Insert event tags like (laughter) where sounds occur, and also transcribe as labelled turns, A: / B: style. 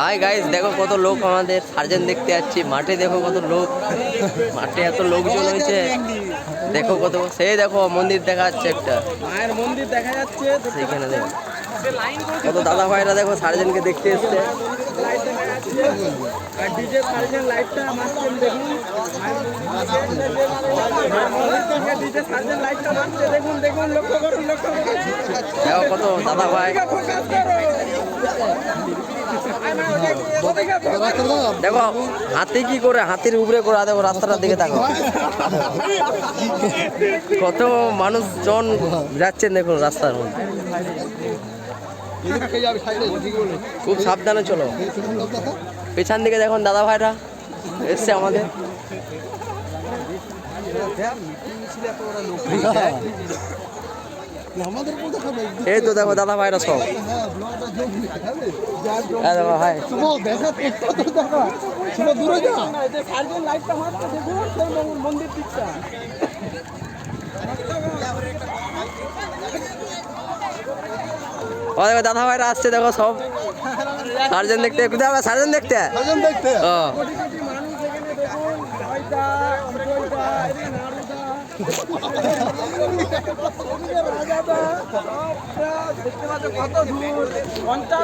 A: Hi guys দেখো কত লোক আমাদের সার্জেন দেখতে যাচ্ছি মাঠে দেখো কত লোক। মাঠে এত লোকজন হয়েছে। দেখো কত সেই দেখো মন্দির দেখা যাচ্ছে একটা।
B: মায়ের মন্দির দেখা যাচ্ছে
A: সেইখানে দেখো। কত দাদা ভাইরা দেখো সার্জেনকে দেখতে এসছে।
B: দেখা যাচ্ছে আর ডিজে
A: দেখো, হাতি কি করে, হাতির উপরে করে দেখো রাস্তাটার দিকে দেখো কত মানুষজন যাচ্ছেন দেখুন রাস্তার মধ্যে। খুব সাবধানে চলো। পেছন দিকে দেখুন দাদা ভাইরা এসছে আমাদের। এই তো দেখো দাদা ভাইরা সব।
C: হ্যাঁ
A: এই দেখো ভাই।
C: দেখা
B: সার্জেন
A: ও দাদা ভাইরা আসছে দেখো সব। সার্জেন দেখতে কোথায় সার্জেন দেখতে?
C: সাজন দেখতে।
A: ও। (laughs)
B: দেখতে পাচ্ছ কত দূর ঘণ্টা